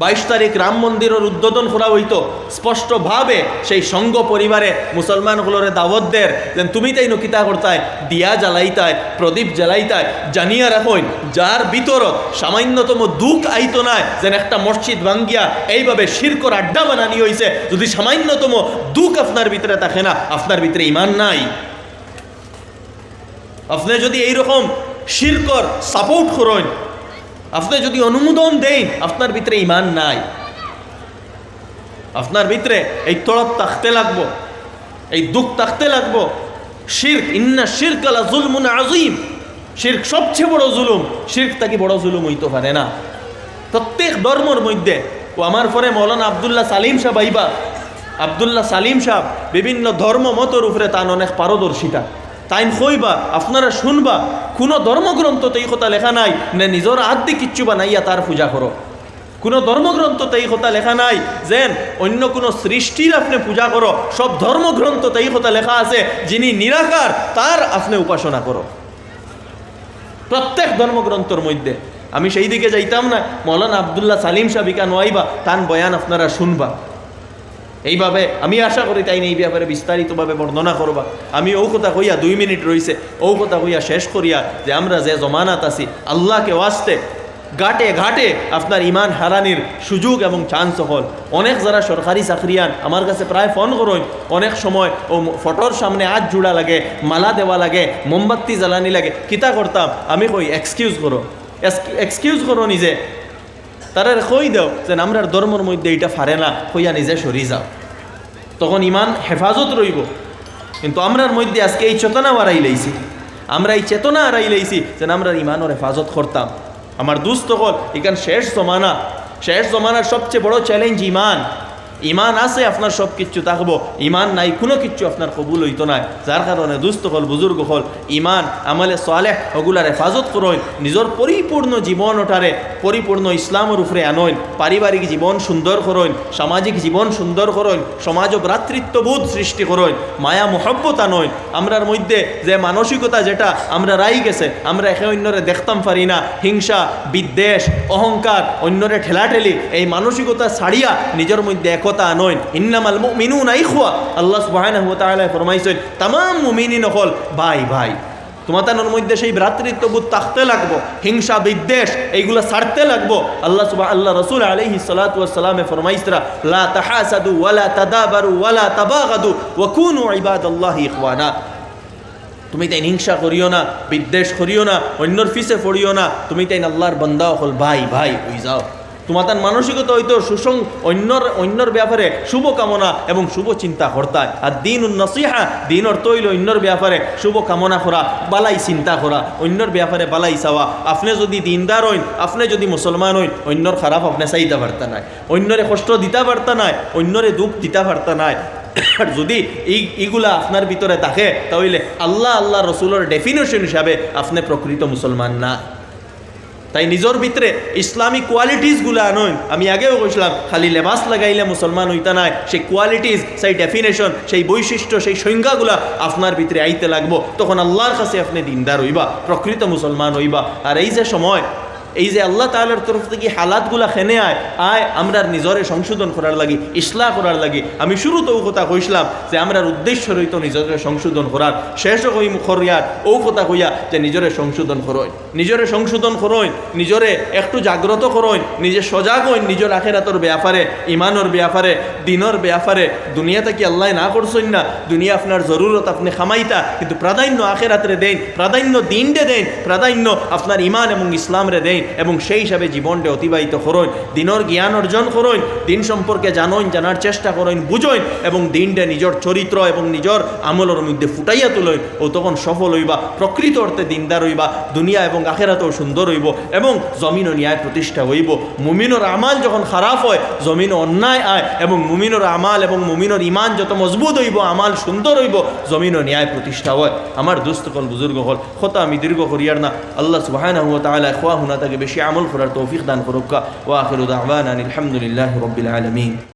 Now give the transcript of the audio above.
বাইশ তারিখ রাম মন্দিরের উদ্বোধন করা হইত। স্পষ্টভাবে সেই সঙ্গ পরিবারে মুসলমানগুলোরে দাওয়াত দের যেন তুমি তাই নকিতা করতায় দিয়া জ্বালাইতায় প্রদীপ জ্বালাইতায় জানিয়া রাখুন যার ভিতরত সামান্যতম দুঃখ আইত নাই, যেন একটা মসজিদ ভাঙ্গিয়া এইভাবে শিরকর আড্ডা বানানি হয়েছে যদি সামান্যতম দুঃখ আপনার ভিতরে থাকে না, আপনার ভিতরে ইমান নাই। আপনি যদি এইরকম শিরকর সাপোর্ট করেন আপনি যদি অনুমোদন দেন, আপনার ভিতরে ইমান নাই। আপনার ভিতরে এই তড়প তাকতে লাগবো, এই দুঃখ তাকতে লাগবো। শির্ক, ইন্না শির্ক আলা জুলমুন আজিম শির্ক সবচেয়ে বড় জুলুম, শির্ক তাকে বড় জুলুম হইতে পারে না। প্রত্যেক ধর্মর মধ্যে, ও আমার পরে মৌলানা আবদুল্লাহ সালিম সাহ আইবা। আবদুল্লাহ সালিম সাহ বিভিন্ন ধর্ম মতর উপরে তান অনেক পারদর্শিতা। তাইন কইবা আপনারা শুনবা, কোনো ধর্মগ্রন্থতে এই কথা লেখা নাই, না নিজের আদ্যে কিচ্ছু বানাইয়া তার পূজা করো। কোনো ধর্মগ্রন্থতে এই কথা লেখা নাই, যেন অন্য কোনো সৃষ্টির আপনি পূজা করো। সব ধর্মগ্রন্থতে এই কথা লেখা আছে, যিনি নিরাকার, তার আপনি উপাসনা করো। প্রত্যেক ধর্মগ্রন্থর মধ্যে। আমি সেই দিকে যাইতাম না, মৌলানা আবদুল্লাহ সালিম সাবিকা নোয়াইবা তান বয়ান আপনারা শুনবা। এইভাবে আমি আশা করি তাই এই ব্যাপারে বিস্তারিতভাবে বর্ণনা করবা। আমি ও কথা কইয়া দুই মিনিট রইছে। ও কথা কইয়া শেষ করিয়া যে আমরা যে জমানাত আছি, আল্লাহকে ওয়াস্তে ঘাটে ঘাটে আপনার ইমান হারানির সুযোগ এবং চান্স হল। অনেক যারা সরকারি চাকরিয়ান, আমার কাছে প্রায় ফোন করুন, অনেক সময় ও ফটোর সামনে আজ জুড়া লাগে, মালা দেওয়া লাগে, মোমবাতি জ্বালানি লাগে, কিতা করতাম? আমি কই এক্সকিউজ করো। এক্সকিউজ করো নিজে। তারা কই দাও? যে আমরার ধর্মর মধ্যে এইটা ফারে না, কইয়া নিজে সরি যাও। তখন ইমান হেফাজত রইব। কিন্তু আমরার মধ্যে আজকে এই চেতনা হারাই লাইছি। আমরা এই চেতনা হারাই লাইছি যে আমরা ইমানোর হেফাজত করতাম। আমার দুস্থ হল, এখান শেষ জমানা। শেষ জমানার সবচেয়ে বড় চ্যালেঞ্জ ইমান। ইমান আছে আপনার সব কিচ্ছু থাকব ইমান নাই, কোনো কিচ্ছু আপনার কবুল হইতো না যার কারণে দুস্থ হল, বুজুর্গ হল, ইমান, আমলে সোয়ালেহ ওগুলার হেফাজত করইন নিজের পরিপূর্ণ জীবন ওঠারে পরিপূর্ণ ইসলামের উপরে আনইন পারিবারিক জীবন সুন্দর করইন সামাজিক জীবন সুন্দর করইন সমাজ ও ভ্রাতৃত্ববোধ সৃষ্টি করইন মায়া, মোহব্বত আনইন আমরার মধ্যে যে মানসিকতা যেটা, আমরা রাই গেছে, আমরা একে অন্যরে দেখতাম পারি না। হিংসা, বিদ্বেষ, অহংকার, অন্যরে ঠেলাঠেলি, এই মানসিকতা ছাড়িয়া নিজের মধ্যে একতা আনইন ইন্নামাল মুমিনুনা ইখওয়া। আল্লাহ সুবহানাহু ওয়া তাআলা ফরমাইছেন, তামাম মুমিনিন হল ভাই ভাই। তোমাতানোর মধ্যে সেই ভ্রাতৃত্ববোধ থাকতে লাগবো হিংসা বিদ্বেষ এইগুলো ছাড়তে লাগবো। আল্লাহ সুবাহ আল্লাহ রসুল আলহি সালাতামে ফরমাইসরা লা তাহাসাদু ওয়ালা তাদাবারু ওয়ালা তাবাগাদু ওয়াকুনু ইবাদাল্লাহি ইখওয়ানা। তুমি তাই হিংসা করিও না, বিদ্বেষ করিও না, অন্যর ফিসে পড়িও না, তুমি তাই আল্লাহর বন্দা হল ভাই ভাই, হই যাও। তোমার তার মানসিকতা হইতো সুসং অন্যর অন্যর ব্যাপারে শুভ কামনা এবং শুভ চিন্তা কর্তায় আর দিন নসিহা দিন অর্থ হইল অন্যর ব্যাপারে শুভ কামনা করা, বালাই চিন্তা করা, অন্যর ব্যাপারে বালাই চাওয়া। আপনি যদি দিনদার হইন, আপনি যদি মুসলমান হইন, অন্যর খারাপ আপনি চাইতে পারতা নাই। অন্যরে কষ্ট দিতে পারতা নাই, অন্যরে দুঃখ দিতে পারতা নাই। আর যদি এই এইগুলা আপনার ভিতরে থাকে, তাহলে আল্লাহ আল্লাহ রসুলের ডেফিনেশন হিসাবে আপনি প্রকৃত মুসলমান না। তাই নিজের ভিতরে ইসলামী কোয়ালিটিসগুলো আনইন। আমি আগেও কইছিলাম খালি লেবাস লাগাইলে মুসলমান হইতা নাই, সেই কোয়ালিটিস সেই ডেফিনেশন সেই বৈশিষ্ট্য, সেই সংজ্ঞাগুলা আপনার ভিতরে আইতে লাগবো। তখন আল্লাহর কাছে আপনি দিনদার হইবা, প্রকৃত মুসলমান হইবা। আর এই যে সময় এই যে আল্লাহ তালার তরফ থেকে হালাতগুলা খেনে আয় আয় আমরা নিজরে সংশোধন করার লাগি, ইসলাহ করার লাগি। আমি শুরুতেও কথা কইসলাম যে আমরা উদ্দেশ্য রইত নিজরে সংশোধন করার। শেষ কই করিয়ার ও কথা কইয়া যে নিজরে সংশোধন করইন। নিজরে সংশোধন করইন, নিজরে একটু জাগ্রত করইন, নিজে সজাগ হইন নিজের আখেরাতর ব্যাপারে ইমানোর ব্যাপারে, দিনর ব্যাপারে। দুনিয়াতে কি আল্লাহ না করছেন না? দুনিয়া আপনার জরুরত, আপনি খামাইতা, কিন্তু প্রাধান্য আখেরাতরে দেন, প্রাধান্য দিনডে দেন, প্রাধান্য আপনার ইমান এবং ইসলামরে দেন। এবং সেই হিসাবে জীবনটা অতিবাহিত করইন দিনর জ্ঞান অর্জন করইন দিন সম্পর্কে জানইন, জানার চেষ্টা করইন বুঝইন এবং দিনটা নিজের চরিত্র এবং নিজের আমলের মধ্যে ফুটাইয়া তুলইন ও তখন সফল হইবা, প্রকৃত অর্থে দিনদার হইবা, দুনিয়া এবং আখেরাতেও সুন্দর হইব এবং জমিন ও ন্যায় প্রতিষ্ঠা হইব। মুমিনর আমাল যখন খারাপ হয় জমিন অন্যায় আয় এবং মুমিনর আমাল এবং মুমিনর ইমান যত মজবুত হইব, আমাল সুন্দর হইব জমিন ও ন্যায় প্রতিষ্ঠা হয়। আমার দুস্থকল বুজুর্গ হল কথা আমি দীর্ঘ করিয়ার না। আল্লাহ সুবাহ খোয়া হুনা তাকে বেশি আমল করার তৌফিক দান করুকা ওয়া আখিরু দাওয়ানা আলহামদুলিল্লাহ রব্বিল আলমিন